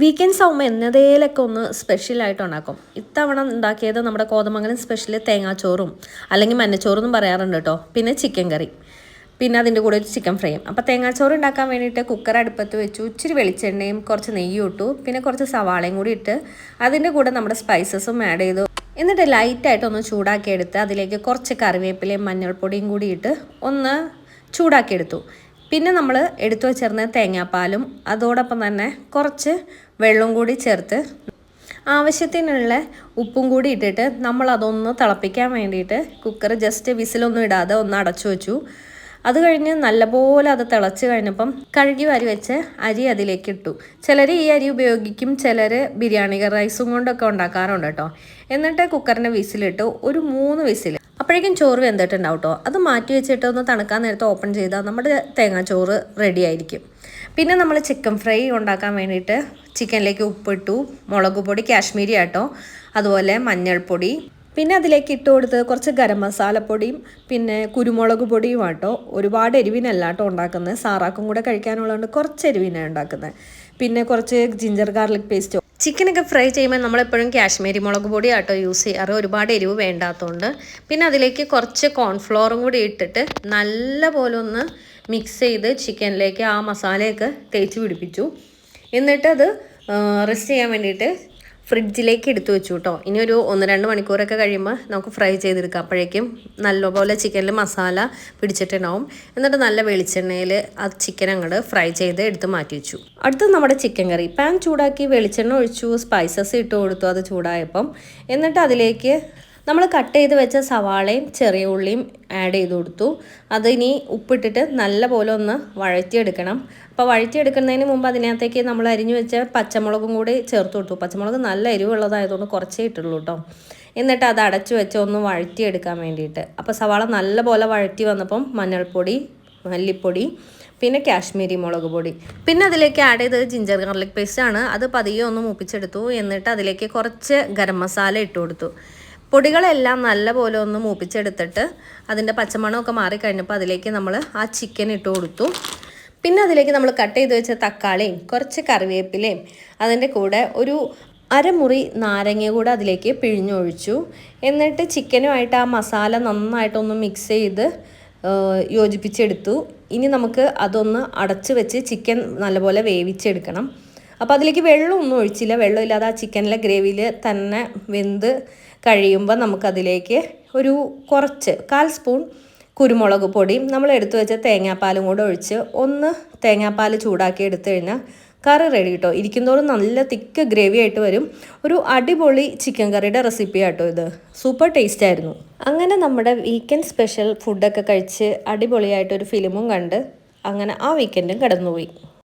Weekends ആകുമ്പോൾ എന്നതേലൊക്കെ ഒന്ന് സ്പെഷ്യലായിട്ട് ഉണ്ടാക്കും. ഇത്തവണ ഉണ്ടാക്കിയത് നമ്മുടെ കോതമംഗലം സ്പെഷ്യൽ തേങ്ങാച്ചോറും അല്ലെങ്കിൽ മഞ്ഞച്ചോറും പറയാറുണ്ട് കേട്ടോ. പിന്നെ ചിക്കൻ കറി പിന്നെ അതിന്റെ കൂടെ ഒരു ചിക്കൻ ഫ്രൈയും അപ്പോൾ തേങ്ങാച്ചോറ് ഉണ്ടാക്കാൻ വേണ്ടിയിട്ട് കുക്കർ അടുപ്പത്ത് വെച്ചു. ഇച്ചിരി വെളിച്ചെണ്ണയും കുറച്ച് നെയ്യും ഇട്ടു. പിന്നെ കുറച്ച് സവാളയും കൂടി ഇട്ട് അതിന്റെ കൂടെ നമ്മുടെ സ്പൈസസും ആഡ് ചെയ്തു. എന്നിട്ട് ലൈറ്റായിട്ടൊന്ന് ചൂടാക്കിയെടുത്ത് അതിലേക്ക് കുറച്ച് കറിവേപ്പിലയും മഞ്ഞൾപ്പൊടിയും കൂടി ഇട്ട് ഒന്ന് ചൂടാക്കിയെടുത്തു പിന്നെ നമ്മൾ എടുത്തു വച്ചിരുന്ന തേങ്ങാപ്പാലും അതോടൊപ്പം തന്നെ കുറച്ച് വെള്ളം കൂടി ചേർത്ത് ആവശ്യത്തിനുള്ള ഉപ്പും കൂടി ഇട്ടിട്ട് നമ്മൾ അതൊന്ന് തിളപ്പിക്കാൻ വേണ്ടിയിട്ട് കുക്കർ ജസ്റ്റ് വിസിലൊന്നും ഇടാതെ ഒന്ന് അടച്ചു വെച്ചു. അത് കഴിഞ്ഞ് നല്ലപോലെ അത് തിളച്ച് കഴിഞ്ഞപ്പം കഴുകി വാരി വെച്ച് അരി അതിലേക്ക് ഇട്ടു ചിലർ ഈ അരി ഉപയോഗിക്കും ചിലർ ബിരിയാണി റൈസും കൊണ്ടൊക്കെ ഉണ്ടാക്കാറുണ്ട് കേട്ടോ. എന്നിട്ട് കുക്കറിന്റെ വിസിലിട്ട് ഒരു മൂന്ന് വിസിൽ. അപ്പോഴേക്കും ചോറ് വെന്തിട്ടുണ്ടാവും കേട്ടോ. അത് മാറ്റി വെച്ചിട്ട് ഒന്ന് തണുക്കാൻ നേരത്തെ ഓപ്പൺ ചെയ്താൽ നമ്മുടെ തേങ്ങാച്ചോറ് റെഡി ആയിരിക്കും. പിന്നെ നമ്മൾ ചിക്കൻ ഫ്രൈ ഉണ്ടാക്കാൻ വേണ്ടിയിട്ട് ചിക്കനിലേക്ക് ഉപ്പിട്ടു മുളക് പൊടി കാശ്മീരി ആട്ടോ. അതുപോലെ മഞ്ഞൾപ്പൊടി പിന്നെ അതിലേക്ക് ഇട്ട് കൊടുത്ത് കുറച്ച് ഗരം മസാലപ്പൊടിയും പിന്നെ കുരുമുളക് പൊടിയും ആട്ടോ. ഒരുപാട് എരിവിനല്ല കേട്ടോ ഉണ്ടാക്കുന്നത്. സാറാക്കും കൂടെ കഴിക്കാനുള്ളതുകൊണ്ട് കുറച്ച് എരിവിനാണ് ഉണ്ടാക്കുന്നത്. പിന്നെ കുറച്ച് ജിഞ്ചർ ഗാർലിക് പേസ്റ്റോ ചിക്കനൊക്കെ ഫ്രൈ ചെയ്യുമ്പോൾ നമ്മളെപ്പോഴും കാശ്മീരി മുളക് പൊടി ആട്ടോ യൂസ് ചെയ്യാറ്. ഒരുപാട് എരിവ് വേണ്ടാത്തതുകൊണ്ട്. പിന്നെ അതിലേക്ക് കുറച്ച് കോൺഫ്ലോറും കൂടി ഇട്ടിട്ട് നല്ല പോലെ ഒന്ന് മിക്സ് ചെയ്ത് ചിക്കനിലേക്ക് ആ മസാലയൊക്കെ തേച്ച് പിടിപ്പിച്ചു. എന്നിട്ട് അത് റെസ്റ്റ് ചെയ്യാൻ വേണ്ടിയിട്ട് ഫ്രിഡ്ജിലേക്ക് എടുത്തു വെച്ചു കേട്ടോ. ഇനി ഒരു ഒന്ന് രണ്ട് മണിക്കൂറൊക്കെ കഴിയുമ്പോൾ നമുക്ക് ഫ്രൈ ചെയ്തെടുക്കാം. അപ്പോഴേക്കും നല്ലപോലെ ചിക്കനിൽ മസാല പിടിച്ചിട്ടുണ്ടാവും. എന്നിട്ട് നല്ല വെളിച്ചെണ്ണയിൽ ആ ചിക്കൻ അങ്ങോട്ട് ഫ്രൈ ചെയ്ത് എടുത്ത് മാറ്റി വെച്ചു. അടുത്ത് നമ്മുടെ ചിക്കൻ കറി. പാൻ ചൂടാക്കി വെളിച്ചെണ്ണ ഒഴിച്ചു സ്പൈസസ് ഇട്ട് കൊടുത്തു അത് ചൂടായപ്പം. എന്നിട്ട് അതിലേക്ക് നമ്മൾ കട്ട് ചെയ്ത് വെച്ച സവാളയും ചെറിയ ഉള്ളിയും ആഡ് ചെയ്ത് കൊടുത്തു. അതിനി ഉപ്പിട്ടിട്ട് നല്ല പോലെ ഒന്ന് വഴറ്റിയെടുക്കണം. അപ്പോൾ വഴറ്റിയെടുക്കുന്നതിന് മുമ്പ് അതിനകത്തേക്ക് നമ്മൾ അരിഞ്ഞു വെച്ച പച്ചമുളകും കൂടി ചേർത്ത് കൊടുത്തു. പച്ചമുളക് നല്ല എരിവുള്ളതായതുകൊണ്ട് കുറച്ചേ ഇട്ടുള്ളൂ കേട്ടോ എന്നിട്ട് അത് അടച്ചു വെച്ച് ഒന്ന് വഴറ്റിയെടുക്കാൻ വേണ്ടിയിട്ട്. അപ്പോൾ സവാള നല്ല പോലെ വഴറ്റി വന്നപ്പം മഞ്ഞൾപ്പൊടി മല്ലിപ്പൊടി പിന്നെ കാശ്മീരി മുളക് പൊടി. പിന്നെ അതിലേക്ക് ആഡ് ചെയ്തത് ജിഞ്ചർ ഗാർലിക് പേസ്റ്റ് ആണ്. അത് പതിയെ ഒന്ന് മൂപ്പിച്ചെടുത്തു. എന്നിട്ട് അതിലേക്ക് കുറച്ച് ഗരം മസാല ഇട്ട് കൊടുത്തു. പൊടികളെല്ലാം നല്ലപോലെ ഒന്ന് മൂപ്പിച്ചെടുത്തിട്ട് അതിന്റെ പച്ചമണമൊക്കെ മാറിക്കഴിഞ്ഞപ്പോൾ അതിലേക്ക് നമ്മൾ ആ ചിക്കൻ ഇട്ട് കൊടുത്തു. പിന്നെ അതിലേക്ക് നമ്മൾ കട്ട് ചെയ്ത് വെച്ച തക്കാളിയും കുറച്ച് കറിവേപ്പിലയും അതിന്റെ കൂടെ ഒരു അരമുറി നാരങ്ങ കൂടെ അതിലേക്ക് പിഴിഞ്ഞൊഴിച്ചു. എന്നിട്ട് ചിക്കനുമായിട്ട് ആ മസാല നന്നായിട്ടൊന്ന് മിക്സ് ചെയ്ത് യോജിപ്പിച്ചെടുത്തു. ഇനി നമുക്ക് അതൊന്ന് അടച്ച് വെച്ച് ചിക്കൻ നല്ലപോലെ വേവിച്ചെടുക്കണം. അപ്പോൾ അതിലേക്ക് വെള്ളമൊന്നും ഒഴിച്ചില്ല. വെള്ളമില്ലാതെ ആ ചിക്കനിലെ ഗ്രേവിയിൽ തന്നെ വെന്ത് കഴിയുമ്പോൾ നമുക്കതിലേക്ക് ഒരു കുറച്ച് കാൽ സ്പൂൺ കുരുമുളക് പൊടിയും നമ്മൾ എടുത്തു വെച്ച തേങ്ങാപ്പാലും കൂടെ ഒഴിച്ച് ഒന്ന് തേങ്ങാപ്പാൽ ചൂടാക്കി എടുത്തു കഴിഞ്ഞാൽ കറി റെഡി കേട്ടോ ഇരിക്കുന്നതോറും നല്ല തിക്ക് ഗ്രേവി ആയിട്ട് വരും. ഒരു അടിപൊളി ചിക്കൻ കറിയുടെ റെസിപ്പി ആട്ടോ ഇത്. സൂപ്പർ ടേസ്റ്റ് ആയിരുന്നു. അങ്ങനെ നമ്മുടെ വീക്കെൻഡ് സ്പെഷ്യൽ ഫുഡൊക്കെ കഴിച്ച് അടിപൊളിയായിട്ടൊരു ഫിലിമും കണ്ട് അങ്ങനെ ആ വീക്കെൻഡും കടന്നുപോയി.